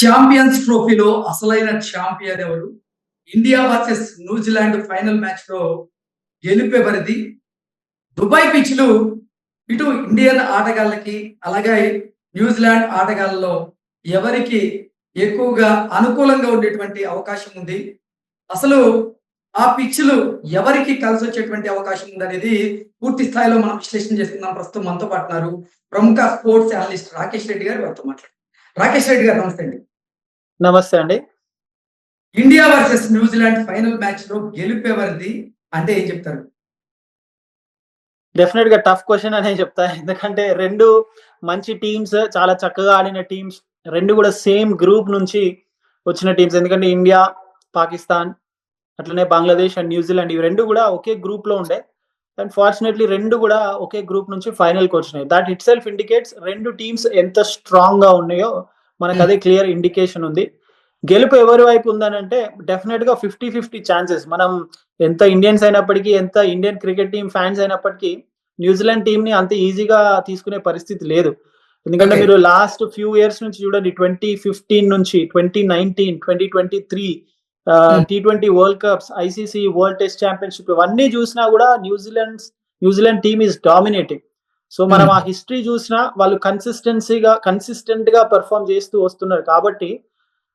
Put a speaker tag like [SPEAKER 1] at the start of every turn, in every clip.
[SPEAKER 1] Champions ట్రోఫీలో అసలైన champion ఎవరు? ఇండియా వర్సెస్ న్యూజిలాండ్ ఫైనల్ మ్యాచ్లో పరిధి దుబాయ్ పిచ్లు ఇటు ఇండియన్ ఆటగాళ్ళకి అలాగే న్యూజిలాండ్ ఆటగాళ్ళలో ఎవరికి ఎక్కువగా అనుకూలంగా ఉండేటువంటి అవకాశం ఉంది? అసలు ఆ పిచ్లు ఎవరికి కలిసి వచ్చేటువంటి అవకాశం ఉంది అనేది పూర్తి స్థాయిలో మనం విశ్లేషణ చేస్తున్నాం ప్రస్తుతం మనతో పాటున్నారు ప్రముఖ స్పోర్ట్స్ అనలిస్ట్ రాకేష్ రెడ్డి గారు. వారితో మాట్లాడు రాకేష్ రెడ్డి గారు నమస్తే అండి.
[SPEAKER 2] నమస్తే అండి.
[SPEAKER 1] ఇండియా వర్సెస్ న్యూజిలాండ్ ఫైనల్ మ్యాచ్లో గెలుపెవరిది అంటే ఏం చెప్తారు?
[SPEAKER 2] డెఫినెట్గా టఫ్ క్వశ్చన్ అనే చెప్తా. ఎందుకంటే రెండు మంచి టీమ్స్ చాలా చక్కగా ఆడిన టీమ్స్ రెండు కూడా సేమ్ గ్రూప్ నుంచి వచ్చిన టీమ్స్ ఎందుకంటే ఇండియా పాకిస్తాన్ అట్లనే బంగ్లాదేశ్ అండ్ న్యూజిలాండ్ ఇవి రెండు కూడా ఒకే గ్రూప్లో ఉండే. అండ్ ఫార్చునేట్లీ రెండు కూడా ఒకే గ్రూప్ నుంచి ఫైనల్కి వచ్చినాయి. దట్ ఇట్ సెల్ఫ్ ఇండికేట్స్ రెండు టీమ్స్ ఎంత స్ట్రాంగ్గా ఉన్నాయో మనకు అదే క్లియర్ ఇండికేషన్ ఉంది గెలుపు ఎవరి వైపు ఉందనంటే డెఫినెట్గా ఫిఫ్టీ ఫిఫ్టీ ఛాన్సెస్ మనం ఎంత ఇండియన్స్ అయినప్పటికీ ఎంత ఇండియన్ క్రికెట్ టీం ఫ్యాన్స్ అయినప్పటికీ న్యూజిలాండ్ టీం ని అంత ఈజీగా తీసుకునే పరిస్థితి లేదు ఎందుకంటే. మీరు లాస్ట్ ఫ్యూ ఇయర్స్ నుంచి చూడండి ట్వంటీ ఫిఫ్టీన్ నుంచి twenty nineteen twenty twenty three. T twenty world cups ICC world test championship ఇవన్నీ చూసినా కూడా New Zealand New Zealand team is dominating so మనం
[SPEAKER 1] Hmm.
[SPEAKER 2] ఆ హిస్టరీ చూసినా వాళ్ళు కన్సిస్టెన్సీగా కన్సిస్టెంట్గా పెర్ఫామ్ చేస్తూ వస్తున్నారు కాబట్టి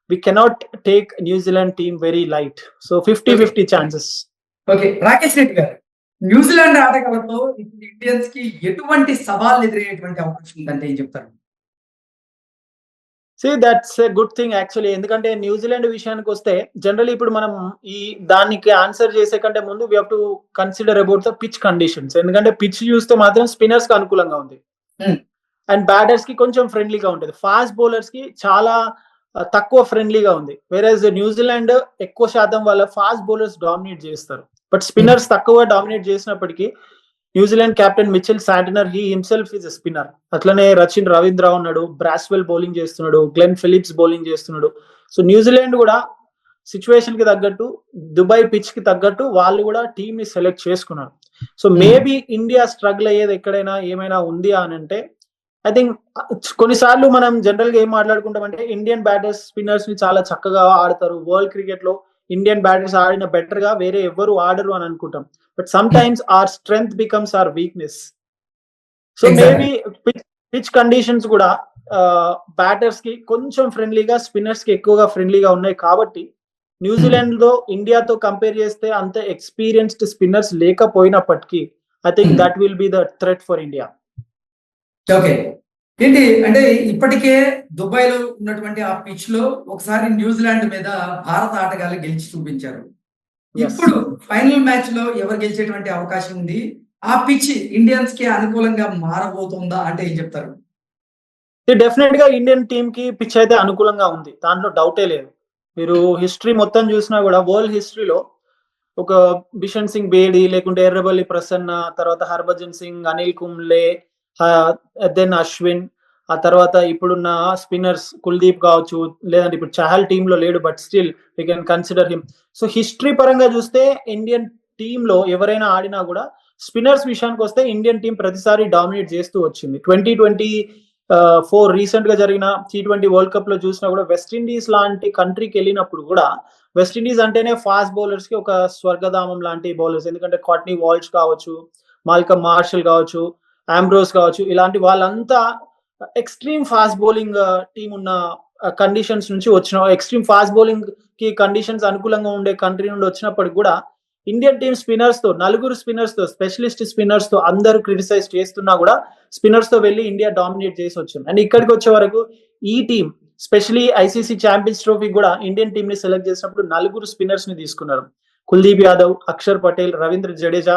[SPEAKER 2] we cannot take New Zealand team very light so fifty. Fifty chances
[SPEAKER 1] okay Rakesh Reddy garu New Zealand ఆటగాళ్ళతో ఇప్పుడు ఇండియన్స్కి ఎటువంటి సవాళ్ళు ఎదురయ్యేటువంటి అవకాశం ఉందంటే ఏం చెప్తారు
[SPEAKER 2] see that's a good thing actually ఎందుకంటే న్యూజిలాండ్ విషయానికి వస్తే జనరల్ ఇప్పుడు మనం ఈ దానికి ఆన్సర్ చేసే కంటే ముందు we to consider about the pitch conditions ఎందుకంటే పిచ్ చూస్తే మాత్రం స్పిన్నర్స్కి అనుకూలంగా ఉంది.
[SPEAKER 1] Hmm.
[SPEAKER 2] అండ్ బ్యాటర్స్కి కొంచెం ఫ్రెండ్లీగా ఉంటుంది. ఫాస్ట్ బౌలర్స్కి చాలా తక్కువ ఫ్రెండ్లీగా ఉంది. వేరేజ్ న్యూజిలాండ్ ఎక్కువ శాతం వాళ్ళ ఫాస్ట్ బౌలర్స్ డామినేట్ చేస్తారు. బట్ స్పిన్నర్స్ తక్కువ డామినేట్ చేసినప్పటికీ New Zealand captain Mitchell Santner he himself is spinner అట్లనే రచిన్ రవీంద్ర ఉన్నాడు బ్రాస్వెల్ బౌలింగ్ చేస్తున్నాడు గ్లెన్ ఫిలిప్స్ బౌలింగ్ చేస్తున్నాడు. సో న్యూజిలాండ్ కూడా సిచ్యువేషన్కి తగ్గట్టు దుబాయ్ పిచ్కి తగ్గట్టు వాళ్ళు కూడా టీమ్ని సెలెక్ట్ చేసుకున్నారు. సో. మేబీ ఇండియా స్ట్రగుల్ అయ్యేది ఎక్కడైనా ఏమైనా ఉంది అని అంటే ఐ థింక్ కొన్నిసార్లు మనం జనరల్గా ఏం మాట్లాడుకుంటాం అంటే ఇండియన్ బ్యాటర్స్ స్పిన్నర్స్ని చాలా చక్కగా ఆడతారు. వరల్డ్ క్రికెట్లో ఇండియన్ బ్యాటర్స్ ఆడిన బెటర్గా వేరే ఎవరు ఆడరు అని అనుకుంటాం. But sometimes our strength becomes our weakness so. Maybe pitch conditions కూడా బ్యాటర్స్కి కొంచెం ఫ్రెండ్లీగా స్పిన్నర్స్కి ఎక్కువగా ఫ్రెండ్లీగా ఉన్నాయి కాబట్టి న్యూజిలాండ్లో ఇండియాతో కంపేర్ చేస్తే అంత ఎక్స్పీరియన్స్డ్ స్పిన్నర్స్ లేకపోయినప్పటికీ I think. That will be the threat for India
[SPEAKER 1] okay ఏంటి? అంటే ఇప్పటికే దుబాయ్లో ఉన్నటువంటి ఆ పిచ్లో ఒకసారి న్యూజిలాండ్ మీద భారత ఆటగాళ్ళు గెలిచి చూపించారు. ఇప్పుడు ఫైనల్ మ్యాచ్లో ఎవరు గెలిచేటువంటి అవకాశం ఉంది? ఆ పిచ్ ఇండియన్స్కి అనుకూలంగా మారబోతుందా అంటే ఏం చెప్తారు?
[SPEAKER 2] డెఫినెట్గా ఇండియన్ టీమ్కి పిచ్ అయితే అనుకూలంగా ఉంది. దాంట్లో డౌటే లేదు. మీరు హిస్టరీ మొత్తం చూసినా కూడా వరల్డ్ హిస్టరీలో ఒక బిషన్ సింగ్ బేడి లేకుంటే ఎర్రబల్లి ప్రసన్న తర్వాత హర్భజన్ సింగ్ అనిల్ కుంబ్లే దెన్ అశ్విన్ ఆ తర్వాత ఇప్పుడున్న స్పిన్నర్స్ కుల్దీప్ కావచ్చు లేదంటే ఇప్పుడు చహల్ టీమ్లో లేడు but still we can consider him so history పరంగా చూస్తే ఇండియన్ టీమ్లో ఎవరైనా ఆడినా కూడా స్పిన్నర్స్ విషయానికి వస్తే ఇండియన్ టీం ప్రతిసారి డామినేట్ చేస్తూ వచ్చింది. ట్వంటీ ట్వంటీ ఫోర్ రీసెంట్గా జరిగిన టీ ట్వంటీ వరల్డ్ కప్లో చూసినా కూడా వెస్టిండీస్ లాంటి కంట్రీకి వెళ్ళినప్పుడు కూడా వెస్టిండీస్ అంటేనే ఫాస్ట్ బౌలర్స్కి ఒక స్వర్గధామం లాంటి బౌలర్స్ ఎందుకంటే కాట్నీ వాల్స్ కావచ్చు మాల్కమ్ మార్షల్ కావచ్చు ఆంబ్రోస్ కావచ్చు ఇలాంటి వాళ్ళంతా ఎక్స్ట్రీమ్ ఫాస్ట్ బౌలింగ్ టీం ఉన్న uh, కండిషన్స్ నుంచి వచ్చిన ఎక్స్ట్రీమ్ ఫాస్ట్ బౌలింగ్కి కండిషన్స్ అనుకూలంగా ఉండే కంట్రీ నుండి వచ్చినప్పటికి కూడా ఇండియన్ టీం స్పిన్నర్స్తో నలుగురు స్పిన్నర్స్తో స్పెషలిస్ట్ స్పిన్నర్స్తో అందరూ క్రిటిసైజ్ చేస్తున్నా కూడా స్పిన్నర్స్తో వెళ్ళి ఇండియా డామినేట్ చేసి వచ్చింది. అండ్ ఇక్కడికి వచ్చే వరకు ఈ team specially ICC champions trophy కూడా ఇండియన్ టీం ని సెలెక్ట్ చేసినప్పుడు నలుగురు స్పిన్నర్స్ని తీసుకున్నారు. కుల్దీప్ యాదవ్ అక్షర్ పటేల్ రవీంద్ర జడేజా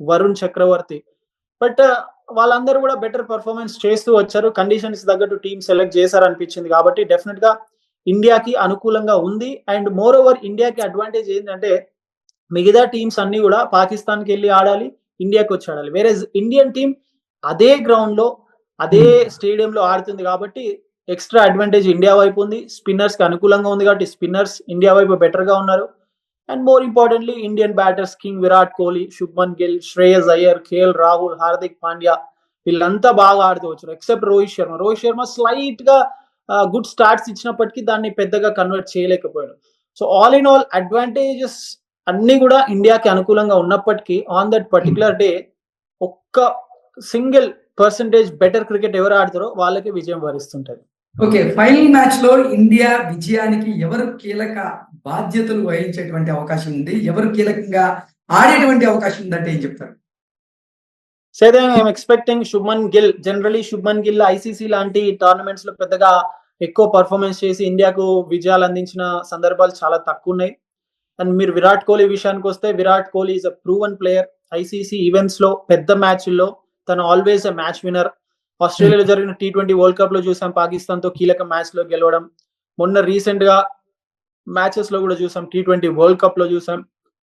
[SPEAKER 2] వరుణ్ చక్రవర్తి. బట్ వాళ్ళందరూ కూడా బెటర్ పర్ఫార్మెన్స్ చేస్తూ వచ్చారు. కండిషన్స్ తగ్గట్టు టీం సెలెక్ట్ చేశారు అనిపించింది కాబట్టి డెఫినెట్గా ఇండియాకి అనుకూలంగా ఉంది. అండ్ మోర్ ఓవర్ ఇండియాకి అడ్వాంటేజ్ ఏంటంటే మిగతా టీమ్స్ అన్ని కూడా పాకిస్తాన్కి వెళ్ళి ఆడాలి ఇండియాకి వచ్చి ఆడాలి. వేరే ఇండియన్ టీం అదే గ్రౌండ్లో అదే స్టేడియం లో ఆడుతుంది కాబట్టి ఎక్స్ట్రా అడ్వాంటేజ్ ఇండియా వైపు ఉంది. స్పిన్నర్స్కి అనుకూలంగా ఉంది కాబట్టి స్పిన్నర్స్ ఇండియా వైపు బెటర్గా ఉన్నారు. And more importantly Indian batters king Virat Kohli Shubman Gill Shreyas Iyer KL Rahul Hardik Pandya వీళ్ళంతా బాగా ఆడుతూ వచ్చారు ఎక్సెప్ట్ రోహిత్ శర్మ రోహిత్ శర్మ స్లైట్గా గుడ్ స్టార్ట్స్ ఇచ్చినప్పటికీ దాన్ని పెద్దగా కన్వర్ట్ చేయలేకపోయాడు. So all in all advantages అన్ని కూడా ఇండియాకి అనుకూలంగా ఉన్నప్పటికీ ఆన్ దట్ పర్టికులర్ డే ఒక్క సింగిల్ పర్సంటేజ్ బెటర్ క్రికెట్ ఎవరు ఆడతారో వాళ్ళకి విజయం వరిస్తుంటది.
[SPEAKER 1] ఓకే ఫైనల్ మ్యాచ్లో ఇండియా విజయానికి ఎవరు కీలక బాధ్యతలు వహించేటువంటి అవకాశం ఉంది? ఎవరు కీలకంగా ఆడేటువంటి అవకాశం ఉందంటే ఏం చెప్తారు?
[SPEAKER 2] So I'm expecting Shubman Gill generally Shubman Gill ICC లాంటి టోర్నమెంట్స్లో పెద్దగా ఎక్కువ పర్ఫార్మెన్స్ చేసి ఇండియాకు విజయాలు అందించిన సందర్భాలు చాలా తక్కువ ఉన్నాయి. అండ్ మీరు విరాట్ కోహ్లీ విషయానికి వస్తే Virat Kohli is a proven player ICC ఈవెంట్స్లో పెద్ద మ్యాచ్ల్లో తను ఆల్వేస్ ఎ మ్యాచ్ విన్నర్ ఆస్ట్రేలియాలో జరిగిన టీ ట్వంటీ వరల్డ్ కప్లో చూసాం పాకిస్తాన్తో కీలక మ్యాచ్లో గెలవడం. మొన్న రీసెంట్గా మ్యాచెస్లో కూడా చూసాం టీ ట్వంటీ వరల్డ్ కప్లో చూసాం.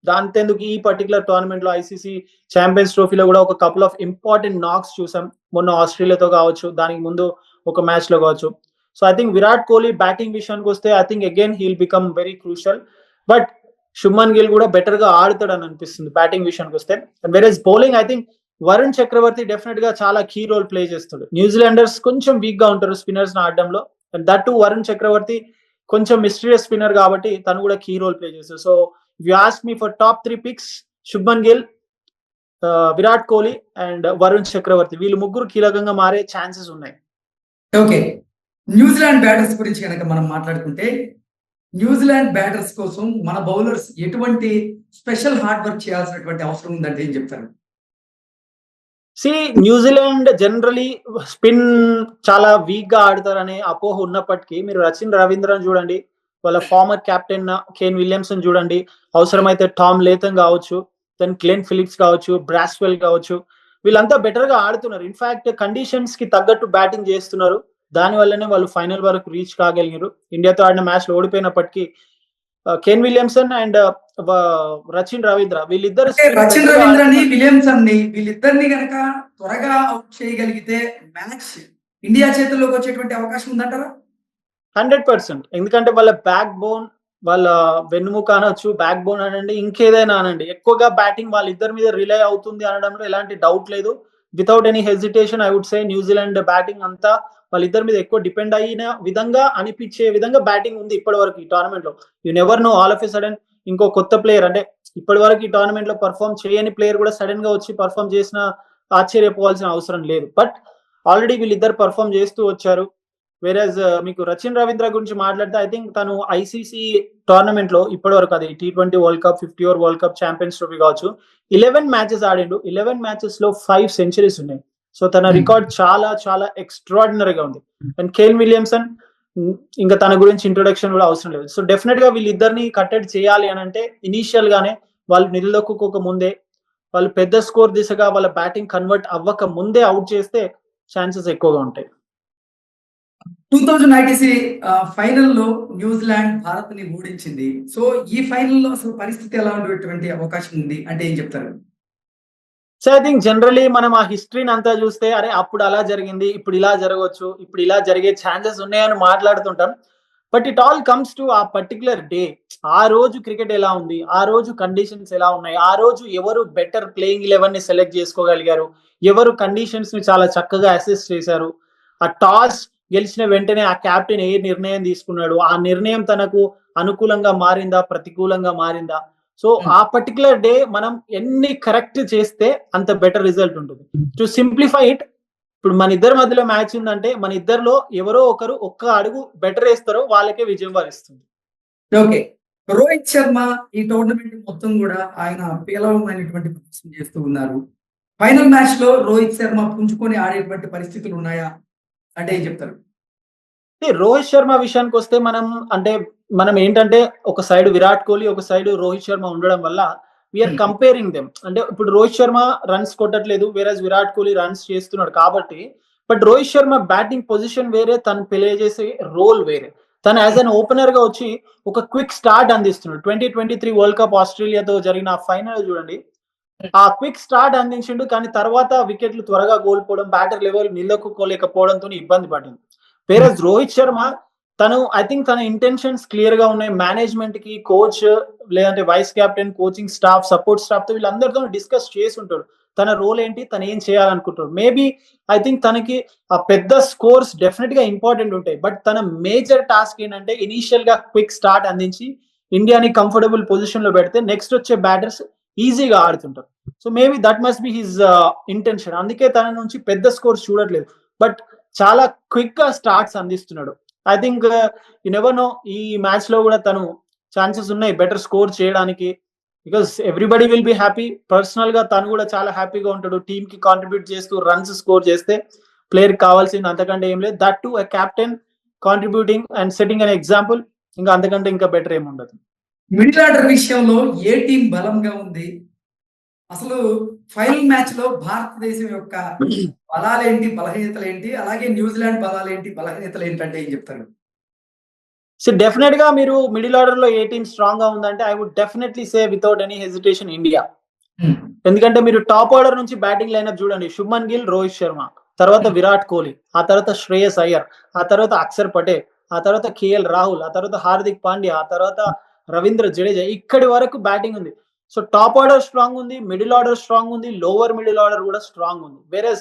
[SPEAKER 2] దాంతెందుకు ఈ పర్టికులర్ టోర్నమెంట్లో ఐసీసీ ఛాంపియన్స్ ట్రోఫీలో కూడా ఒక కపుల్ ఆఫ్ ఇంపార్టెంట్ నాక్స్ చూసాం. మొన్న ఆస్ట్రేలియాతో కావచ్చు దానికి ముందు ఒక మ్యాచ్లో కావచ్చు. So I think Virat Kohli batting విషయానికి వస్తే I think again he'll become very crucial but Shubman Gill కూడా బెటర్గా ఆడుతాడని అనిపిస్తుంది బ్యాటింగ్ విషయానికి వస్తే. Versus bowling I think Varun Chakravarthy డెఫినెట్గా చాలా కీ రోల్ ప్లే చేస్తాడు. న్యూజిలాండర్స్ కొంచెం వీక్గా ఉంటారు స్పిన్నర్స్ ఆడడంలో. అండ్ దట్ వరుణ్ చక్రవర్తి కొంచెం మిస్టీరియస్ స్పిన్నర్ కాబట్టి తను కూడా కీ రోల్ ప్లే చేస్తాడు. So you ask me for top three picks Shubman Gill Virat Kohli and Varun Chakravarthy. వీళ్ళు ముగ్గురు కీలకంగా మారే ఛాన్సెస్ ఉన్నాయి.
[SPEAKER 1] ఓకే న్యూజిలాండ్ బ్యాటర్స్ గురించి కనుక మనం మాట్లాడుకుంటే న్యూజిలాండ్ బ్యాటర్స్ కోసం మన బౌలర్స్ ఎటువంటి స్పెషల్ హార్డ్ వర్క్ చేయాల్సినటువంటి అవసరం ఉందంటే ఏం చెప్తారు?
[SPEAKER 2] సి న్యూజిలాండ్ జనరలీ స్పిన్ చాలా వీక్గా ఆడతారనే అపోహ ఉన్నప్పటికీ మీరు రచిన్ రవీంద్రన్ చూడండి వాళ్ళ ఫార్మర్ కెప్టెన్ కేన్ విలియమ్సన్ చూడండి అవసరమైతే టామ్ లేతన్ కావచ్చు దెన్ క్లెన్ ఫిలిప్స్ కావచ్చు బ్రాస్వెల్ కావచ్చు వీళ్ళంతా బెటర్గా ఆడుతున్నారు. ఇన్ఫాక్ట్ కండిషన్స్కి తగ్గట్టు బ్యాటింగ్ చేస్తున్నారు. దాని వల్లనే వాళ్ళు ఫైనల్ వరకు రీచ్ కాగలిగారు ఇండియాతో ఆడిన మ్యాచ్లో ఓడిపోయినప్పటికీ Kane Williamson and Rachin Ravindra వీళ్ళిద్దరు
[SPEAKER 1] రచిన్ రవీంద్రని విలియమ్సన్ని వీళ్ళిద్దరిని గనక త్వరగా అవుట్ చేయగలిగితే మ్యాచ్ ఇండియా చేతుల్లోకి వచ్చేటువంటి అవకాశం ఉందంటారా?
[SPEAKER 2] Hundred percent. ఎందుకంటే వాళ్ళ బ్యాక్ బోన్ వాళ్ళ వెన్నుముక అనొచ్చు బ్యాక్ బోన్ అనండి ఇంకేదైనా అనండి. ఎక్కువగా బ్యాటింగ్ వాళ్ళిద్దరి మీద రిలై అవుతుంది అనడంలో ఎలాంటి డౌట్ లేదు. Without any hesitation I would say New Zealand batting అంతా వాళ్ళిద్దరి మీద ఎక్కువ డిపెండ్ అయిన విధంగా అనిపించే విధంగా బ్యాటింగ్ ఉంది ఇప్పటి వరకు ఈ టోర్నమెంట్లో. You never know all of a sudden ఇంకో కొత్త ప్లేయర్ అంటే ఇప్పటి వరకు ఈ టోర్నమెంట్లో పర్ఫామ్ చేయని ప్లేయర్ కూడా సడన్గా వచ్చి పర్ఫామ్ చేసిన ఆశ్చర్యపోవాల్సిన అవసరం లేదు. బట్ ఆల్రెడీ వీళ్ళిద్దరు పర్ఫామ్ చేస్తూ వచ్చారు. వేరేజ్ uh, మీకు రచిన్ రవీంద్ర గురించి మాట్లాడితే ఐ థింక్ తను ఐసీసీ టోర్నమెంట్లో ఇప్పటి వరకు అది T twenty world cup fifty over world cup champions trophy కావచ్చు. ఇలెవెన్ మ్యాచెస్ ఆడిండు. ఇలెవెన్ మ్యాచెస్లో ఫైవ్ సెంచరీస్ ఉన్నాయి. సో తన రికార్డ్ చాలా చాలా ఎక్స్ట్రాడినరీగా ఉంది. అండ్ కేల్ విలియమ్సన్ ఇంకా తన గురించి ఇంట్రొడక్షన్ కూడా అవసరం లేదు. సో డెఫినెట్గా వీళ్ళిద్దరిని కట్టడి చేయాలి అని అంటే ఇనీషియల్ గానే వాళ్ళు నిలదొక్కుకోక ముందే వాళ్ళు పెద్ద స్కోర్ దిశగా వాళ్ళ బ్యాటింగ్ కన్వర్ట్ అవ్వక ముందే అవుట్ చేస్తే ఛాన్సెస్ ఎక్కువగా ఉంటాయి.
[SPEAKER 1] టూ థౌజండ్ ఐటీసీ ఫైనల్లో న్యూజిలాండ్ భారత్ని ఓడించింది. సో ఈ ఫైనల్లో అసలు పరిస్థితి ఎలా ఉండేటువంటి అవకాశం ఉంది? అంటే ఏం చెప్తారు?
[SPEAKER 2] సో ఐ థింక్ జనరలీ మనం ఆ హిస్టరీని అంతా చూస్తే అరే అప్పుడు అలా జరిగింది ఇప్పుడు ఇలా జరగవచ్చు ఇప్పుడు ఇలా జరిగే ఛాన్సెస్ ఉన్నాయని మాట్లాడుతుంటాం. But it all comes to ఆ పర్టికులర్ డే ఆ రోజు క్రికెట్ ఎలా ఉంది? ఆ రోజు కండిషన్స్ ఎలా ఉన్నాయి? ఆ రోజు ఎవరు బెటర్ ప్లేయింగ్ లెవెన్ని సెలెక్ట్ చేసుకోగలిగారు? ఎవరు కండిషన్స్ని చాలా చక్కగా అసెస్ చేశారు? ఆ టాస్ గెలిచిన వెంటనే ఆ కెప్టెన్ ఏ నిర్ణయం తీసుకున్నాడు? ఆ నిర్ణయం తనకు అనుకూలంగా మారిందా? ప్రతికూలంగా మారిందా? సో ఆ పర్టికులర్ డే మనం ఎన్ని కరెక్ట్ చేస్తే అంత బెటర్ రిజల్ట్ ఉంటుంది. టు సింప్లిఫై ఇట్ ఇప్పుడు మన ఇద్దరి మధ్యలో మ్యాచ్ ఉందంటే మన ఇద్దరిలో ఎవరో ఒకరు ఒక్క అడుగు బెటర్ వేస్తారో వాళ్ళకే విజయం వరిస్తుంది.
[SPEAKER 1] ఓకే రోహిత్ శర్మ ఈ టోర్నమెంట్ మొత్తం కూడా ఆయన పేలవమైనటువంటి ప్రదర్శన చేస్తూ ఉన్నారు. ఫైనల్ మ్యాచ్లో రోహిత్ శర్మ పుంజుకొని ఆడేటువంటి పరిస్థితులు ఉన్నాయా? అంటే ఏం చెప్తారు?
[SPEAKER 2] రోహిత్ శర్మ విషయానికి వస్తే మనం అంటే మనం ఏంటంటే ఒక సైడ్ విరాట్ కోహ్లీ ఒక సైడ్ రోహిత్ శర్మ ఉండడం వల్ల వీఆర్ కంపేరింగ్ దెమ్ అంటే ఇప్పుడు రోహిత్ శర్మ రన్స్ కొట్టట్లేదు వేరే విరాట్ కోహ్లీ రన్స్ చేస్తున్నాడు కాబట్టి but Rohit Sharma batting position వేరే తను ప్లే చేసే రోల్ వేరే. తను యాజ్ అన్ ఓపెనర్గా వచ్చి ఒక క్విక్ స్టార్ట్ అందిస్తున్నాడు. Twenty twenty three world cup ఆస్ట్రేలియాతో జరిగిన ఫైనల్ చూడండి. ఆ క్విక్ స్టార్ట్ అందించిండు కానీ తర్వాత వికెట్లు త్వరగా కోల్పోవడం బ్యాటర్ లెవెల్ నిలదొక్కుకోలేకపోవడంతో ఇబ్బంది పడింది. వేరే రోహిత్ శర్మ తను ఐ థింక్ తన ఇంటెన్షన్స్ క్లియర్గా ఉన్నాయి. మేనేజ్మెంట్కి కోచ్ లేదంటే vice captain coaching staff support స్టాఫ్తో వీళ్ళందరితో డిస్కస్ చేసి ఉంటాడు తన రోల్ ఏంటి? తను ఏం చేయాలనుకుంటాడు? మేబీ ఐ థింక్ తనకి ఆ పెద్ద స్కోర్స్ డెఫినెట్గా ఇంపార్టెంట్ ఉంటాయి. బట్ తన మేజర్ టాస్క్ ఏంటంటే ఇనీషియల్గా క్విక్ స్టార్ట్ అందించి ఇండియాని కంఫర్టబుల్ పొజిషన్లో పెడితే నెక్స్ట్ వచ్చే బ్యాటర్స్ ఈజీగా ఆడుతుంటారు. So maybe that must be his intention అందుకే తన నుంచి పెద్ద స్కోర్స్ చూడట్లేదు. బట్ చాలా క్విక్గా స్టార్ట్స్ అందిస్తున్నాడు. I think you never know ఈ మ్యాచ్లో కూడా తను ఛాన్సెస్ ఉన్నాయి. బెటర్ స్కోర్ చేయడానికి. Because everybody will be happy పర్సనల్గా తను కూడా చాలా హ్యాపీగా ఉంటాడు. టీమ్కి కాంట్రిబ్యూట్ చేస్తూ రన్స్ స్కోర్ చేస్తే ప్లేయర్ కావాల్సింది అంతకంటే ఏం లేదు. That to captain contributing and setting an example ఇంకా అంతకంటే ఇంకా బెటర్ ఏమి ఉండదు.
[SPEAKER 1] మిడిల్ ఆర్డర్ విషయంలో ఏ టీం బలంగా ఉంది? అసలు ఫైనల్ మ్యాచ్లో భారతదేశం యొక్క బలాలేంటి బలహీనతలు ఏంటి అలాగే న్యూజిలాండ్ బలాలేంటి బలహీనతలు ఏంటంటే ఏం చెప్తారు?
[SPEAKER 2] సో డెఫినెట్గా మీరు మిడిల్ ఆర్డర్లో ఏ టీమ్ స్ట్రాంగ్గా ఉందంటే I would definitely say without any hesitation India ఎందుకంటే మీరు టాప్ ఆర్డర్ నుంచి బ్యాటింగ్ లైనప్ చూడండి. శుభ్మన్ గిల్ రోహిత్ శర్మ తర్వాత విరాట్ కోహ్లీ. ఆ తర్వాత శ్రేయస్ అయ్యర్. ఆ తర్వాత అక్షర్ పటేల్. ఆ తర్వాత కేఎల్ రాహుల్. ఆ తర్వాత హార్దిక్ పాండ్యా. ఆ తర్వాత రవీంద్ర జడేజా. ఇక్కడి వరకు బ్యాటింగ్ ఉంది. సో టాప్ ఆర్డర్ స్ట్రాంగ్ ఉంది మిడిల్ ఆర్డర్ స్ట్రాంగ్ ఉంది లోవర్ మిడిల్ ఆర్డర్ కూడా స్ట్రాంగ్ ఉంది. వేరే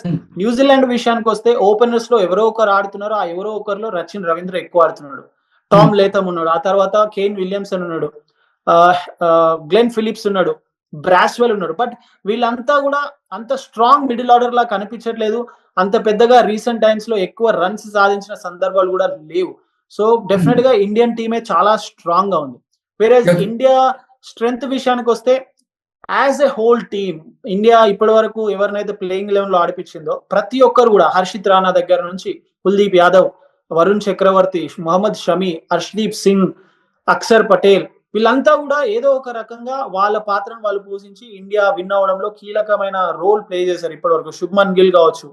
[SPEAKER 2] న్యూజిలాండ్ విషయానికి వస్తే ఓపెనర్స్లో ఎవరో ఒకరు ఆడుతున్నారు ఆ ఎవరో ఒకరిలో రచిన్ రవీంద్ర ఎక్కువ ఆడుతున్నాడు. టామ్ లేథమ్ ఉన్నాడు. ఆ తర్వాత కేన్ విలియమ్సన్ ఉన్నాడు. గ్లెన్ ఫిలిప్స్ ఉన్నాడు. బ్రాస్వెల్ ఉన్నాడు. బట్ వీళ్ళంతా కూడా అంత స్ట్రాంగ్ మిడిల్ ఆర్డర్ లా కనిపించట్లేదు. అంత పెద్దగా రీసెంట్ టైమ్స్లో ఎక్కువ రన్స్ సాధించిన సందర్భాలు కూడా లేవు. సో డెఫినెట్గా ఇండియన్ టీమే చాలా స్ట్రాంగ్గా ఉంది. వేరే ఇండియా స్ట్రెంగ్త్ విషయానికి వస్తే as a whole team India ఇప్పటి వరకు ఎవరినైతే ప్లేయింగ్ లెవెన్లో ఆడిపించిందో ప్రతి ఒక్కరు కూడా హర్షిత్ రాణా దగ్గర నుంచి కుల్దీప్ యాదవ్ వరుణ్ చక్రవర్తి మొహమ్మద్ షమీ హర్షదీప్ సింగ్ అక్షర్ పటేల్ వీళ్ళంతా కూడా ఏదో ఒక రకంగా వాళ్ళ పాత్రను వాళ్ళు పోషించి ఇండియా విన్ అవడంలో కీలకమైన రోల్ ప్లే చేశారు ఇప్పటి వరకు శుభ్మన్ గిల్ కావచ్చు.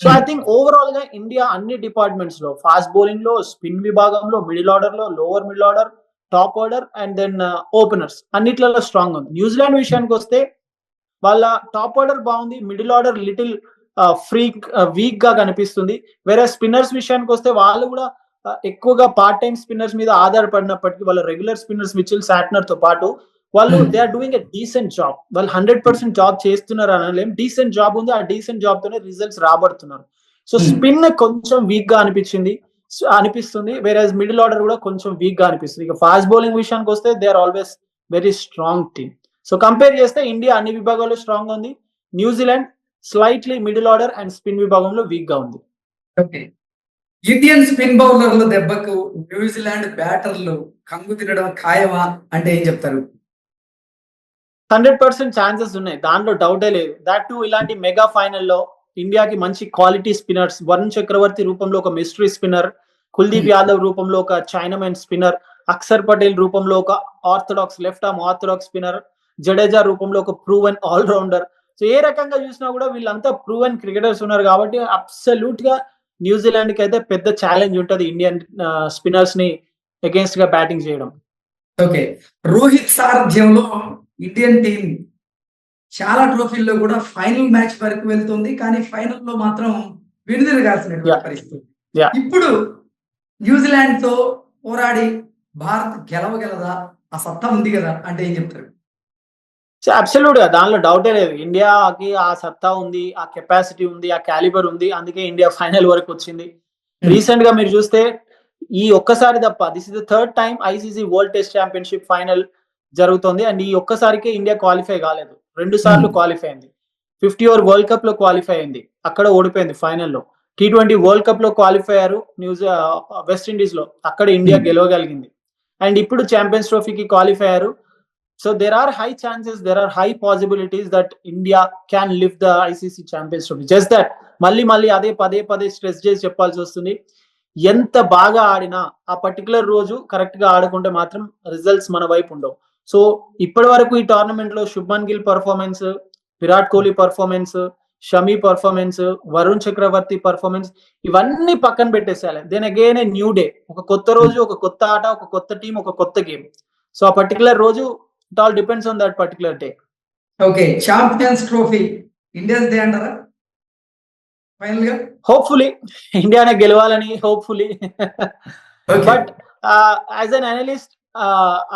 [SPEAKER 2] సో ఐ థింక్ ఓవరాల్గా ఇండియా అన్ని డిపార్ట్మెంట్స్లో ఫాస్ట్ బౌలింగ్లో స్పిన్ విభాగంలో మిడిల్ ఆర్డర్లో lower middle order top order and then openers. అన్నిట్లలో స్ట్రాంగ్ ఉంది. న్యూజిలాండ్ విషయానికి వస్తే వాళ్ళ టాప్ ఆర్డర్ బాగుంది. మిడిల్ ఆర్డర్ లిటిల్ ఫ్రీ వీక్గా కనిపిస్తుంది. వేరే స్పిన్నర్స్ విషయానికి వస్తే వాళ్ళు కూడా ఎక్కువగా పార్ట్ టైం స్పిన్నర్స్ మీద ఆధారపడినప్పటికీ వాళ్ళ రెగ్యులర్ స్పిన్నర్స్ మిచిల్ సాట్నర్తో పాటు వాళ్ళు they are doing a decent job వాళ్ళు హండ్రెడ్ పర్సెంట్ జాబ్ చేస్తున్నారు అనలేం. డీసెంట్ జాబ్ ఉంది. ఆ డీసెంట్ జాబ్ తోనే రిజల్ట్స్ రాబడుతున్నారు. సో స్పిన్ కొంచెం వీక్గా అనిపించింది. అనిపిస్తుంది. వేరే మిడిల్ ఆర్డర్ కూడా కొంచెం వీక్గా అనిపిస్తుంది. ఇక ఫాస్ట్ బౌలింగ్ విషయానికి వస్తే they are always very strong team so compare చేస్తే ఇండియా అన్ని విభాగాల్లో స్ట్రాంగ్ ఉంది. New Zealand slightly middle order and spin విభాగంలో వీక్గా ఉంది.
[SPEAKER 1] ఓకే ఇండియన్ స్పిన్ బౌలర్ల దెబ్బకు న్యూజిలాండ్ బ్యాటర్లు కంగు తినడం ఖాయమా అంటే ఏం చెప్తారు?
[SPEAKER 2] హండ్రెడ్ పర్సెంట్ ఛాన్సెస్ ఉన్నాయి. దాంట్లో డౌటే లేదు. దాట్ టు ఇలాంటి మెగా ఫైనల్లో ఇండియాకి మంచి క్వాలిటీ స్పిన్నర్స్ వరుణ్ చక్రవర్తి రూపంలో ఒక మిస్టరీ స్పిన్నర్ కుల్దీప్ యాదవ్ రూపంలో ఒక చైనామెన్ స్పిన్నర్ అక్షర్ పటేల్ రూపంలో ఒక orthodox left arm orthodox spinner Jadeja రూపంలో ఒక ప్రూవెన్ ఆల్రౌండర్ సో ఏ రకంగా చూసినా కూడా వీళ్ళంతా ప్రూవెన్ క్రికెటర్స్ ఉన్నారు కాబట్టి అబ్సల్యూట్గా న్యూజిలాండ్కి అయితే పెద్ద ఛాలెంజ్ ఉంటుంది ఇండియన్ స్పిన్నర్స్ని అగేన్స్ట్గా బ్యాటింగ్ చేయడం.
[SPEAKER 1] ఓకే రోహిత్ సారథ్యంలో ఇండియన్ టీం చాలా ట్రోఫీల్లో కూడా ఫైనల్ మ్యాచ్ వరకు వెళ్తుంది కానీ ఫైనల్లో మాత్రం వెనుదిరగాల్సినటువంటి పరిస్థితి. ఇప్పుడు న్యూజిలాండ్తో పోరాడి భారత్ గెలవగలదా? ఆ సత్తా ఉంది కదా అంటే ఏం చెప్తారు?
[SPEAKER 2] అబ్సల్యూట్గా దానిలో డౌటే లేదు. ఇండియాకి ఆ సత్తా ఉంది ఆ కెపాసిటీ ఉంది ఆ క్యాలిబర్ ఉంది అందుకే ఇండియా ఫైనల్ వరకు వచ్చింది. రీసెంట్గా మీరు చూస్తే ఈ ఒక్కసారి తప్ప this is the third time ICC world test championship final జరుగుతుంది అండ్ ఈ ఒక్కసారికే ఇండియా క్వాలిఫై కాలేదు. రెండు సార్లు క్వాలిఫై అయింది. ఫిఫ్టీ ఓవర్ వరల్డ్ కప్లో క్వాలిఫై అయింది. అక్కడ ఓడిపోయింది ఫైనల్లో టీ ట్వంటీ వరల్డ్ కప్లో క్వాలిఫై అయ్యారు. న్యూజి వెస్ట్ ఇండీస్లో. అక్కడ ఇండియా గెలవగలిగింది. అండ్ ఇప్పుడు ఛాంపియన్స్ ట్రోఫీకి క్వాలిఫై అయ్యారు. So there are high chances there are high possibilities that India can live the ICC champions trophy just that మళ్ళీ మళ్ళీ అదే పదే పదే స్ట్రెస్ చేసి చెప్పాల్సి వస్తుంది. ఎంత బాగా ఆడినా ఆ పర్టికులర్ రోజు కరెక్ట్గా ఆడుకుంటే మాత్రం రిజల్ట్స్ మన వైపు ఉండవు. సో ఇప్పటి వరకు ఈ టోర్నమెంట్లో Shubman Gill performance Virat Kohli performance Shami performance Varun Chakravarthy performance ఇవన్నీ పక్కన పెట్టేసేయాలి. Then again a new day ఒక కొత్త రోజు ఒక కొత్త ఆట ఒక కొత్త టీం ఒక కొత్త గేమ్ సో ఆ పర్టికులర్ రోజు it all depends on that particular day
[SPEAKER 1] okay champions trophy Indians day అంటారా? ఫైనల్గా?
[SPEAKER 2] హోప్ఫుల్లీ ఇండియానే గెలవాలని hopefully but as an analyst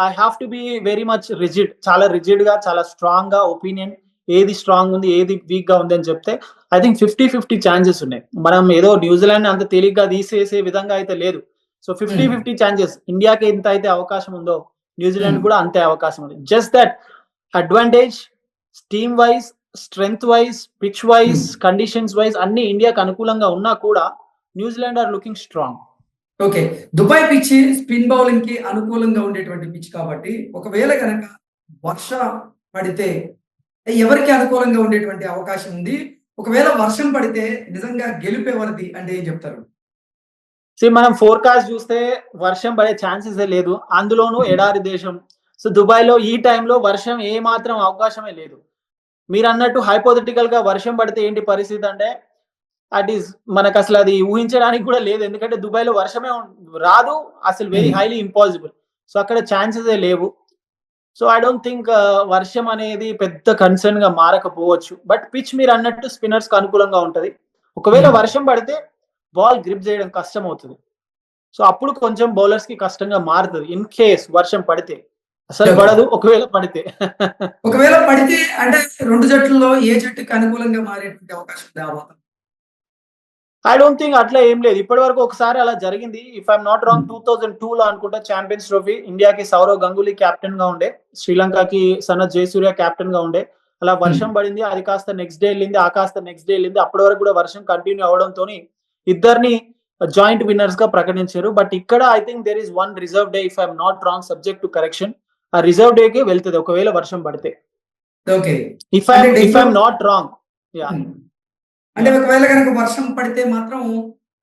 [SPEAKER 2] I have to be very much rigid చాలా రిజిడ్గా చాలా స్ట్రాంగ్గా ఒపీనియన్ ఏది స్ట్రాంగ్ ఉంది ఏది వీక్గా ఉంది అని చెప్తే I think fifty fifty chances ఉన్నాయి. మనం ఏదో న్యూజిలాండ్ అంత తేలిగ్గా తీసేసే విధంగా అయితే లేదు. So fifty. ఫిఫ్టీ ఛాన్సెస్ ఇండియాకి ఎంత అయితే అవకాశం ఉందో న్యూజిలాండ్
[SPEAKER 1] Hmm.
[SPEAKER 2] కూడా అంతే అవకాశం ఉంది. Just that advantage team wise strength wise pitch wise. Conditions wise అన్ని ఇండియాకి అనుకూలంగా ఉన్నా కూడా New Zealand are looking strong
[SPEAKER 1] okay. Dubai pitch spin బౌలింగ్కి అనుకూలంగా ఉండేటువంటి పిచ్ కాబట్టి ఒకవేళ కనుక వర్ష పడితే ఎవరికి అనుకూలంగా ఉండేటువంటి అవకాశం ఉంది? ఒకవేళ వర్షం పడితే నిజంగా గెలిపేవరది అంటే ఏం చెప్తారు?
[SPEAKER 2] సో మనం ఫోర్కాస్ట్ చూస్తే వర్షం పడే ఛాన్సెస్ లేదు. అందులోనూ ఎడారి దేశం. సో దుబాయ్లో ఈ టైంలో వర్షం ఏ మాత్రం అవకాశమే లేదు. మీరు అన్నట్టు హైపోథెటికల్గా వర్షం పడితే ఏంటి పరిస్థితి అంటే అట్ ఈస్ మనకు అసలు అది ఊహించడానికి కూడా లేదు. ఎందుకంటే దుబాయ్లో వర్షమే రాదు. అసలు very
[SPEAKER 1] Hmm.
[SPEAKER 2] Highly impossible so అక్కడ ఛాన్సెస్ లేవు. సో ఐ డోంట్ థింక్ వర్షం అనేది పెద్ద కన్సర్న్గా మారకపోవచ్చు. బట్ పిచ్ మీరు అన్నట్టు స్పిన్నర్స్కి అనుకూలంగా ఉంటది. ఒకవేళ
[SPEAKER 1] Hmm.
[SPEAKER 2] వర్షం పడితే బాల్ గ్రిప్ చేయడం కష్టం అవుతుంది సో అప్పుడు కొంచెం బౌలర్స్కి కష్టంగా మారుతుంది. ఇన్ కేస్ వర్షం పడితే. అసలు
[SPEAKER 1] Yeah.
[SPEAKER 2] పడదు. ఒకవేళ పడితే.
[SPEAKER 1] ఒకవేళ పడితే అంటే రెండు జట్లలో ఏ జట్టుకి అనుకూలంగా మారేటువంటి అవకాశం
[SPEAKER 2] ఐ డోంట్ థింక్ అట్లా ఏం లేదు. ఇప్పటి వరకు ఒకసారి అలా జరిగింది. If I'm not wrong two thousand two లో అనుకుంటా ఛాంపియన్స్ ట్రోఫీ ఇండియాకి సౌరవ్ గంగూలీ కెప్టెన్గా ఉండే. శ్రీలంకకి సనత్ జయసూర్య కెప్టెన్గా ఉండే. అలా వర్షం పడింది. అది కాస్త నెక్స్ట్ డే వెళ్ళింది ఆ కాస్త నెక్స్ట్ డే వెళ్ళింది. అప్పటి వరకు కూడా వర్షం కంటిన్యూ అవడంతో ఇద్దరిని జాయింట్ విన్నర్స్గా ప్రకటించారు. బట్ ఇక్కడ I think there is one reserve day if I'm not wrong subject to correction ఆ రిజర్వ్ డే కి వెళ్తుంది ఒకవేళ వర్షం పడితే.
[SPEAKER 1] Okay
[SPEAKER 2] if I if I'm not wrong yeah
[SPEAKER 1] అంటే ఒకవేళ కనుక వర్షం పడితే మాత్రం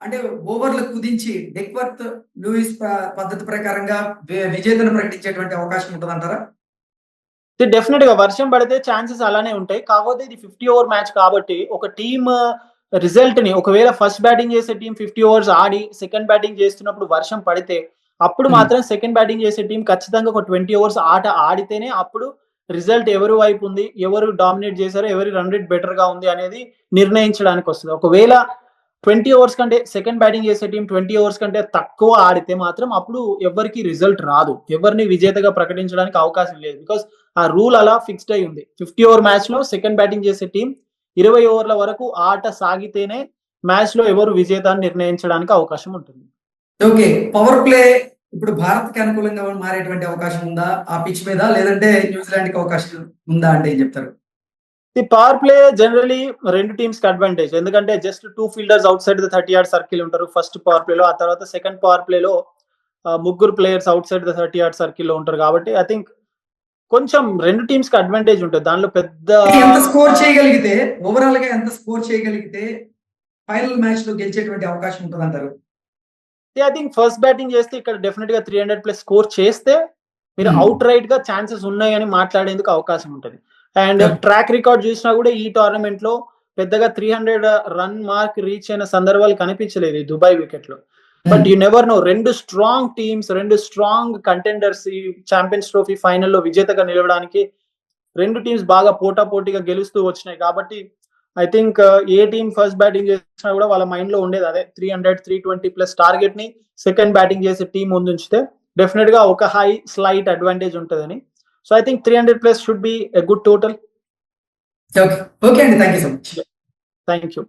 [SPEAKER 1] అంటే ఓవర్లు కుదించి డెక్వర్త్ లూయిస్ పద్ధతి ప్రకారంగా విజేతను ప్రకటించేటువంటి అవకాశం ఉంటుంది అంటారా
[SPEAKER 2] డెఫినెట్గా వర్షం పడితే ఛాన్సెస్ అలానే ఉంటాయి కాకపోతే ఇది ఫిఫ్టీ ఓవర్ మ్యాచ్ కాబట్టి ఒక టీమ్ రిజల్ట్ని ఒకవేళ ఫస్ట్ బ్యాటింగ్ చేసే టీం ఫిఫ్టీ ఓవర్స్ ఆడి సెకండ్ బ్యాటింగ్ చేస్తున్నప్పుడు వర్షం పడితే అప్పుడు
[SPEAKER 1] Hmm.
[SPEAKER 2] మాత్రం సెకండ్ బ్యాటింగ్ చేసే టీం ఖచ్చితంగా ఒక ట్వంటీ ఓవర్స్ ఆట ఆడితేనే అప్పుడు రిజల్ట్ ఎవరు వైపు ఉంది ఎవరు డామినేట్ చేశారో ఎవరి రన్ రేట్ బెటర్గా ఉంది అనేది నిర్ణయించడానికి వస్తుంది. ఒకవేళ ట్వంటీ ఓవర్స్ కంటే సెకండ్ బ్యాటింగ్ చేసే టీం ట్వంటీ ఓవర్స్ కంటే తక్కువ ఆడితే మాత్రం అప్పుడు ఎవరికి రిజల్ట్ రాదు. ఎవరిని విజేతగా ప్రకటించడానికి అవకాశం లేదు. బికాస్ ఆ రూల్ అలా ఫిక్స్డ్ అయి ఉంది. ఫిఫ్టీ ఓవర్ మ్యాచ్లో సెకండ్ బ్యాటింగ్ చేసే టీం ఇరవై ఓవర్ల వరకు ఆట సాగితేనే మ్యాచ్లో ఎవరు విజేతాన్ని నిర్ణయించడానికి అవకాశం ఉంటుంది.
[SPEAKER 1] ఓకే పవర్ ప్లే ఇప్పుడు భారత్కి అనుకూలంగా మారేటువంటి అవకాశం ఉందా? ఆ పిచ్ మీద? లేదంటే న్యూజిలాండ్కి అవకాశం ఉందా అంటే ఏం చెప్తారు?
[SPEAKER 2] ది పవర్ ప్లే జనరలీ రెండు టీమ్స్కి అడ్వాంటేజ్ ఎందుకంటే just two fielders outside the thirty yard circle ఉంటారు ఫస్ట్ పవర్ ప్లేలో ఆ తర్వాత సెకండ్ పవర్ ప్లేలో ముగ్గురు players outside the thirty yard సర్కిల్లో ఉంటారు కాబట్టి ఐ థింక్ కొంచెం రెండు టీమ్స్కి అడ్వాంటేజ్ ఉంటుంది. దానిలో పెద్ద
[SPEAKER 1] ఎంత స్కోర్ చేయగలిగితే ఓవరాల్గా ఎంత స్కోర్ చేయగలిగితే ఫైనల్ మ్యాచ్లో గెలిచేటువంటి అవకాశం ఉంటుంది అంటారు
[SPEAKER 2] ఐ థింక్ ఫస్ట్ బ్యాటింగ్ చేస్తే ఇక్కడ డెఫినెట్గా త్రీ హండ్రెడ్ ప్లస్ స్కోర్ చేస్తే మీరు
[SPEAKER 1] Hmm.
[SPEAKER 2] అవుట్ రైట్గా ఛాన్సెస్ ఉన్నాయని మాట్లాడేందుకు అవకాశం ఉంటుంది అండ్. ట్రాక్ రికార్డ్ చూసినా కూడా ఈ టోర్నమెంట్లో పెద్దగా three hundred run mark reach అయిన సందర్భాలు కనిపించలేదు దుబాయ్ వికెట్లో బట్ యు నెవర్ నో రెండు స్ట్రాంగ్ టీమ్స్ రెండు స్ట్రాంగ్ కంటెండర్స్ ఈ ఛాంపియన్స్ ట్రోఫీ ఫైనల్లో విజేతగా నిలవడానికి రెండు టీమ్స్ బాగా పోటా పోటీగా గెలుస్తూ వచ్చినాయి కాబట్టి ఐ థింక్ ఏ టీం ఫస్ట్ బ్యాటింగ్ చేసినా కూడా వాళ్ళ మైండ్లో ఉండేది అదే. Three hundred three twenty plus టార్గెట్ని second batting చేసే టీం ముందుంచితే డెఫినెట్గా ఒక హై స్లైట్ అడ్వాంటేజ్ ఉంటుందని. So I think three hundred plus should be good total
[SPEAKER 1] okay okay అండి. Thank you so much
[SPEAKER 2] thank you